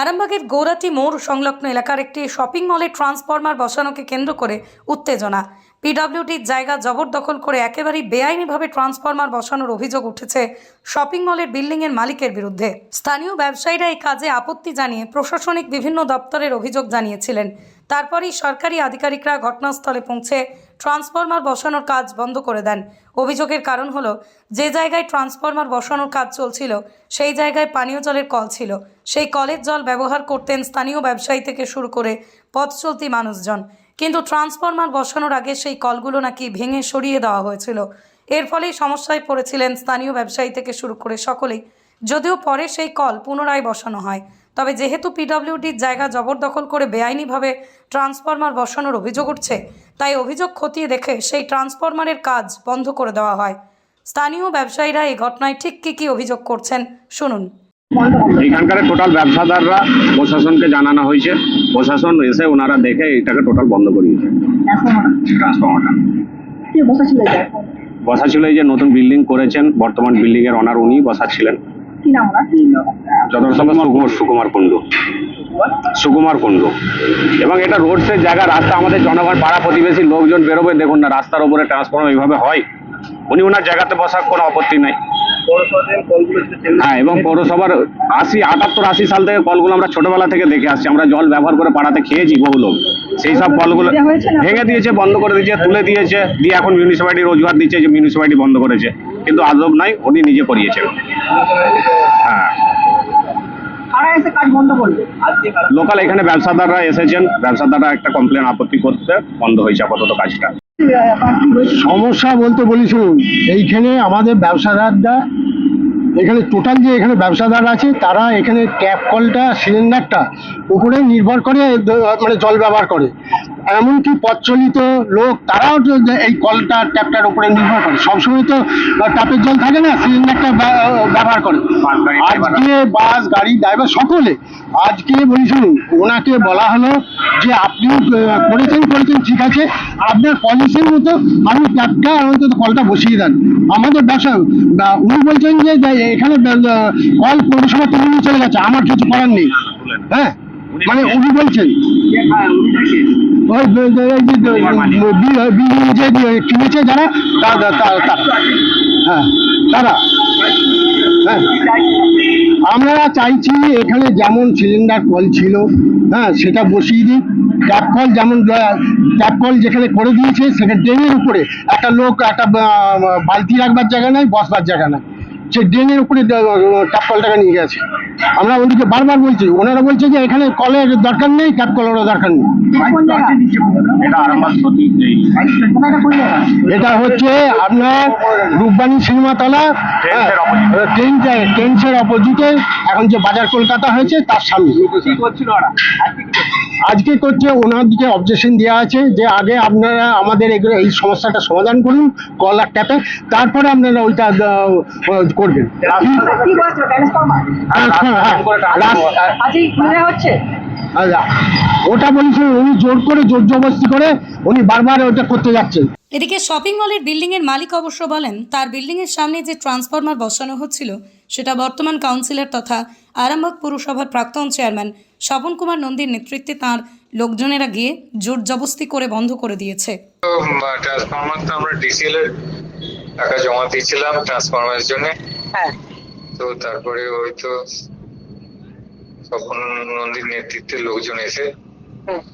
আরামবাগের গৌরাটি মোড় সংলগ্ন এলাকার একটি শপিং মলে ট্রান্সফরমার বসানোকে কেন্দ্র করে উত্তেজনা। পিডব্লিউডির জায়গা জবরদখল করে একেবারেই বেআইনিভাবে ট্রান্সফরমার বসানোর অভিযোগ উঠেছে শপিং মলের বিল্ডিংয়ের মালিকের বিরুদ্ধে। স্থানীয় ব্যবসায়ীরা এই কাজে আপত্তি জানিয়ে প্রশাসনিক বিভিন্ন দপ্তরের অভিযোগ জানিয়েছিলেন। তারপরেই সরকারি আধিকারিকরা ঘটনাস্থলে পৌঁছে ট্রান্সফরমার বসানোর কাজ বন্ধ করে দেন। অভিযোগের কারণ হলো, যে জায়গায় ট্রান্সফরমার বসানোর কাজ চলছিল, সেই জায়গায় পানীয় জলের কল ছিল। সেই কলের জল ব্যবহার করতেন স্থানীয় ব্যবসায়ী থেকে শুরু করে পথ চলতি মানুষজন। কিন্তু ট্রান্সফরমার বসানোর আগে সেই কলগুলো নাকি ভেঙে সরিয়ে দেওয়া হয়েছিল। এর ফলেই সমস্যায় পড়েছিলেন স্থানীয় ব্যবসায়ী থেকে শুরু করে সকলেই। যদিও পরে সেই কল পুনরায় বসানো হয় তবে যেহেতু পিডব্লিউডির জায়গা জবরদখল করে বেআইনিভাবে ট্রান্সফরমার বসানোর অভিযোগ উঠছে তাই অভিযোগ খতিয়ে দেখে সেই ট্রান্সফরমারের কাজ বন্ধ করে দেওয়া হয়। স্থানীয় ব্যবসায়ীরা এই ঘটনায় ঠিক কী কী অভিযোগ করছেন শুনুন। এখানকার টোটাল ব্যবসাদাররা প্রশাসনকে জানানো হয়েছে। প্রশাসন এসে ওনারা দেখে এটাকে টোটাল বন্ধ করিয়েছে ট্রান্সফর্মারটা। বসা ছিল বসা ছিল এই যে নতুন বিল্ডিং করেছেন বর্তমান বিল্ডিং এর অনার উনি বসা ছিলেন সুকুমার কুণ্ড। সুকুমার কুণ্ডু। এবং এটা রোডসের জায়গা, রাস্তা আমাদের জনগণ, পাড়া প্রতিবেশী লোকজন বেরোবে। দেখুন না, রাস্তার উপরে ট্রান্সফর্ম এইভাবে হয়। উনি ওনার জায়গাতে বসার কোনো আপত্তি নাই। হ্যাঁ এবং পৌরসভার আশি আটাত্তর আশি সাল থেকে কলগুলো আমরা ছোটবেলা থেকে দেখে আসছি। আমরা জল ব্যবহার করে পাড়াতে খেয়েছি বহু লোক। সেই সব কলগুলো? ভেঙে দিয়েছে বন্ধ করে দিয়েছে তুলে দিয়েছে দিয়ে এখন দিচ্ছে যে মিউনিসিপালিটি বন্ধ করেছে। কিন্তু আদব নাই উনি নিজে করিয়েছেন। হ্যাঁ। লোকাল এখানে ব্যবসাদাররা এসেছেন। ব্যবসাদাররা একটা কমপ্লেন আপত্তি করতে বন্ধ হয়েছে আপাতত কাজটা। সমস্যা বলতে বলি শুনুন, এইখানে আমাদের ব্যবসাদাররা, এখানে টোটাল যে এখানে ব্যবসাদার আছে, তারা এখানে ট্যাপ কলটা সিলিন্ডারটা উপরে নির্ভর করে মানে জল ব্যবহার করে। এমনকি প্রচলিত লোক তারাও এই কলটা ট্যাপটার উপরে নির্ভর করে। সবসময় তো ট্যাপের জল থাকে না সিলিন্ডারটা ব্যা- ব্যবহার করে। আজকে বাস গাড়ি ড্রাইভার সকলে আজকে বলি শুনুন ওনাকে বলা হলো যে আপনি করেছেন করেছেন ঠিক আছে আপনার পলিসির মতো আপনি ট্যাপটা অন্তত কলটা বসিয়ে দেন। আমাদের ব্যবসা বা উনি বলছেন যে এখানে কল পৌরসভা তুলে চলে গেছে আমার কিছু করার নেই। হ্যাঁ? মানে উনি বলছেন কিনেছে যারা হ্যাঁ তারা। হ্যাঁ। আমরা চাইছি এখানে যেমন সিলিন্ডার কল ছিল হ্যাঁ সেটা বসিয়ে দিই। ট্যাপ কল যেমন ট্যাপ কল যেখানে করে দিয়েছে সেখানে ড্রেনের উপরে। একটা লোক একটা বালতি রাখবার জায়গা নাই বসবার জায়গা নাই। সে ড্রেনের উপরে ট্যাপ কলটাকে নিয়ে গেছে। আমরা ওদিকে বারবার বলছি ওনারা বলছে যে এখানে কলের দরকার নেই ট্যাপ কলেরও দরকার নেই। এটা হচ্ছে আপনার রূপবাণী সিনেমাতলা ট্রেন্ডসের opposite। ট্রেন ট্রেন্সের অপোজিটে। এখন যে বাজার কলকাতা হয়েছে তার সামনে। আজকে করছে ওনার দিকে অবজেকশন দেওয়া আছে যে আগে আপনারা আমাদের এগুলো এই সমস্যাটা সমাধান করুন কল আর ট্যাপে তারপরে আপনারা ওইটা করবেন। ট্রান্সফরমার হ্যাঁ, হ্যাঁ, হ্যাঁ। আচ্ছা, ওটা বলছে উনি জোর করে জোর জবরদস্তি করে উনি বারবার ওটা করতে যাচ্ছেন এদিকে শপিং মলের বিল্ডিংয়ের মালিক অবশ্য বলেন তার বিল্ডিংয়ের সামনে যে ট্রান্সফরমার বসানো হচ্ছিল সেটা বর্তমান কাউন্সিলর তথা আরামবাগ পুরসভার প্রাক্তন চেয়ারম্যান স্বপন কুমার নন্দীর নেতৃত্বে তার লোকজনেরা গিয়ে জোর জবস্তি করে বন্ধ করে দিয়েছে। ট্রান্সফরমার তো আমরা ডিসিএল এর টাকা জমা দিয়েছিলাম ট্রান্সফরমারের জন্য। হ্যাঁ। তো তারপরে ওই তো স্বপন নন্দীর নেতৃত্বে লোকজন এসে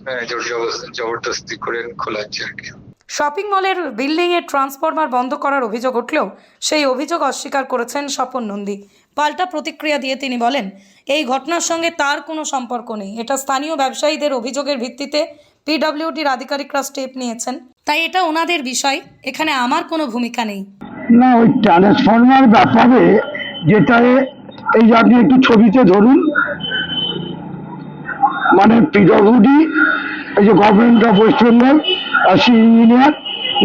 হ্যাঁ, জোর জবর- জবরদস্তি করে খোলাচ্ছে আর কি। শপিং মলের বিল্ডিংয়ের ট্রান্সফরমার বন্ধ করার অভিযোগ উঠলেও সেই অভিযোগ অস্বীকার করেছেন স্বপন নন্দী। পাল্টা প্রতিক্রিয়া দিয়ে তিনি বলেন, এই ঘটনার সঙ্গে তার কোনো সম্পর্ক নেই। এটা স্থানীয় ব্যবসায়ীদের অভিযোগের ভিত্তিতে পিডব্লিউডির আধিকারিকরা স্টেপ নিয়েছেন। তাই এটা ওনাদের বিষয়, এখানে আমার কোনো ভূমিকা নেই। না, ওই ট্রান্সফরমার ব্যাপারে যেটা এই যে আপনি একটু ছবিতে ধরুন মানে পিডব্লিউডি, এই যে গভর্নমেন্ট অফ ওয়েস্ট বেঙ্গল আসি ইঞ্জিনিয়ার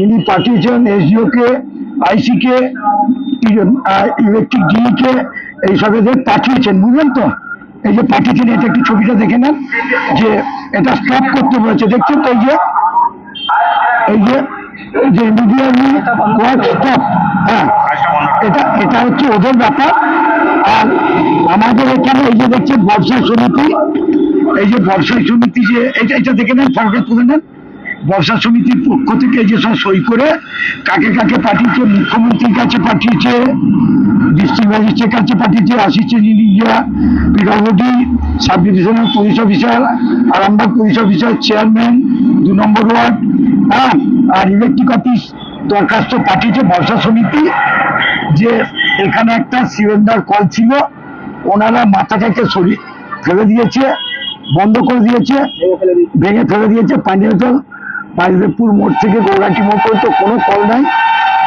ইনি পাঠিয়েছেন এসডিওকে আইসিকে ইলেকট্রিক ডিকে এইসব এদের পাঠিয়েছেন, বুঝলেন তো? এই যে পাঠিয়েছেন এটা একটু ছবিটা দেখে নেন, যে এটা স্টপ করতে বলেছে। দেখছেন তো এই যে? এই যে যে ওয়ার্ক স্টপ হ্যাঁ এটা এটা হচ্ছে ওদের ব্যাপার। আর আমাদের এখানে এই যে দেখছেন ব্যবসা সমিতি, এই যে ব্যবসা সমিতি যে, এটা এটা দেখে নেন, ফটোটা তুলে নেন। ব্যবসা সমিতির পক্ষ থেকে এই যে সব সই করে কাকে কাকে পাঠিয়েছে, মুখ্যমন্ত্রীর কাছে পাঠিয়েছে, ডিস্ট্রিক্ট ম্যাজিস্ট্রেট কাছে পাঠিয়েছে assistant engineer PWD sub divisional police officer, Arambagh police officer, chairman, দু নম্বর ওয়ার্ড হ্যাঁ আর ইলেকট্রিক অফিস দরখাস্ত পাঠিয়েছে বর্ষা সমিতি যে এখানে একটা সিলিন্ডার কল ছিল, ওনারা মাথাটাকে সরিয়ে ফেলে দিয়েছে, বন্ধ করে দিয়েছে, ভেঙে ফেলে দিয়েছে পাঞ্জাবতল পাঞ্জাবপুর মোড় থেকে গৌরাটি মোড় পর্যন্ত কোনো কল নাই।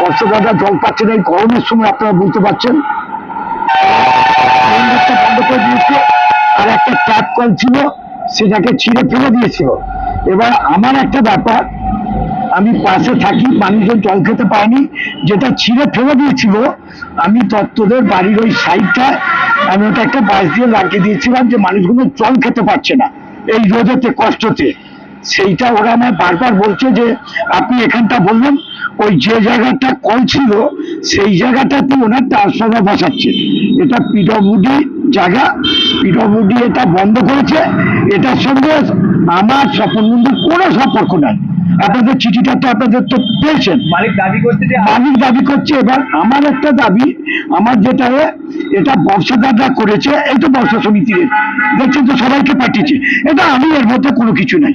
বর্ষদাদা জল পাচ্ছে না এই গরমের সময় আপনারা বুঝতে পারছেন। বন্ধ করে দিয়েছে আর একটা ট্যাপ কল ছিল, সেটাকে ছিঁড়ে ফেলে দিয়েছিল। এবার আমার একটা ব্যাপার, আমি পাশে থাকি, মানুষজন জল খেতে পায়নি, যেটা ছিঁড়ে ফেলে দিয়েছিল, আমি তত্ত্বদের বাড়ির ওই সাইডটা, আমি ওটা একটা বাঁশ দিয়ে লাগিয়ে দিয়েছিলাম যে মানুষগুলো জল খেতে পারছে না, এই রোদেতে, কষ্টতে। সেইটা ওরা আমায় বারবার বলছে যে আপনি এখানটা বললেন ওই যে জায়গাটা কল ছিল সেই জায়গাটাতে ওনার ট্রান্সফর্মার বসাচ্ছে। এটা পিডব্লিউডি জায়গা পিডব্লিউডি এটা বন্ধ করেছে। এটার সঙ্গে আমার স্বপন বন্ধুর কোনো সম্পর্ক নাই। আপনাদের চিঠিটা তো আপনাদের তো পেয়েছেন। মালিক দাবি করছে যে মালিক দাবি করছে এবার আমার একটা দাবি আমার যেটা এটা ব্যবসাদাররা করেছে এই তো ব্যবসা সমিতির দেখছেন তো সবাইকে পাঠিয়েছে। এটা আমি এর মধ্যে কোনো কিছু নাই।